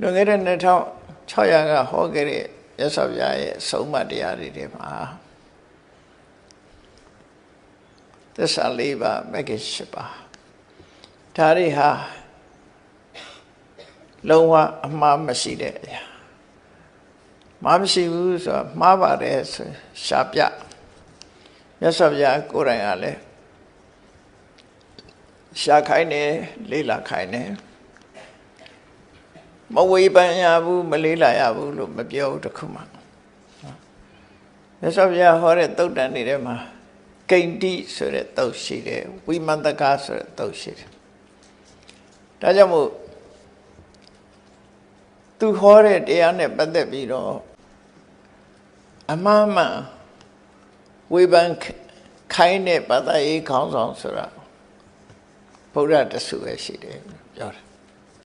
လွန်ခဲ့တဲ့2600ကဟောခဲ့တဲ့မြတ်စွာဘုရားရဲ့အဆုံးအမတရားတွေထဲမှာသစ္စာလေးပါးမဂ္ဂင်၈ပါးဒါတွေဟာလုံးဝအမှားမရှိတဲ့အရာမှားမရှိဘူးဆိုတော့မှားပါတယ်ဆိုရှားပြမြတ်စွာဘုရားကိုယ်တိုင်ကလည်းရှားခိုင်းတယ်လေးလာခိုင်းတယ် မဝေဖန်ရဘူးမလေးလာရဘူးလို့မပြောဘူးတခုမှမြတ်စွာဘုရားဟောတဲ့တုတ်တန်တွေထဲမှာကိန္တိဆိုတဲ့တုတ်ရှိတယ်ဝိမန္တကဆိုတဲ့တုတ်ရှိတယ်ဒါကြောင့်မို့သူဟောတဲ့တရားနဲ့ပတ်သက်ပြီးတော့အမှန်မှန်ဝေဖန်ခိုင်းတဲ့ပတ္တရေးခေါင်းဆောင်ဆိုတာဗုဒ္ဓတဆူပဲရှိတယ်ပြောတယ်